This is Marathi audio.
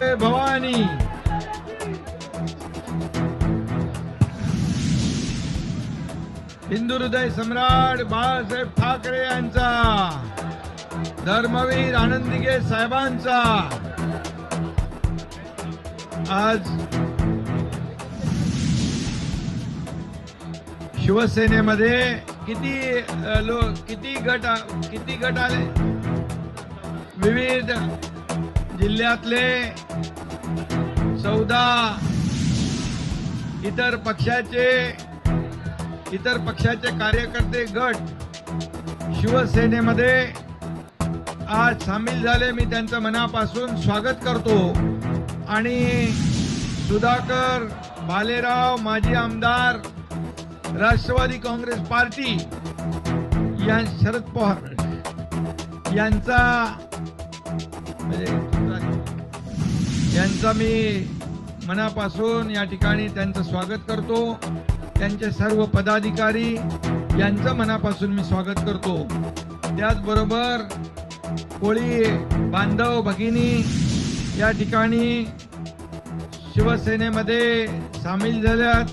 भवानी. हिंदू हृदय सम्राट बाळासाहेब ठाकरे यांचा धर्मवीर आनंदिगे साहेबांचा. आज शिवसेनेमध्ये किती लोक किती गट किती गट आले? विविध जिल्ह्यातले चौदा इतर पक्षाचे इतर पक्षाचे कार्यकर्ते गट शिवसेनेमध्ये आज सामील झाले. मी त्यांचं मनापासून स्वागत करतो. आणि सुधाकर भालेराव माजी आमदार राष्ट्रवादी काँग्रेस पार्टी या शरद पवार यांचा म्हणजे यांचा मी मनापासून या ठिकाणी त्यांचं स्वागत करतो. त्यांचे सर्व पदाधिकारी यांचं मनापासून मी स्वागत करतो. त्याचबरोबर कोळी बांधव भगिनी या ठिकाणी शिवसेनेमध्ये सामील झाल्यात.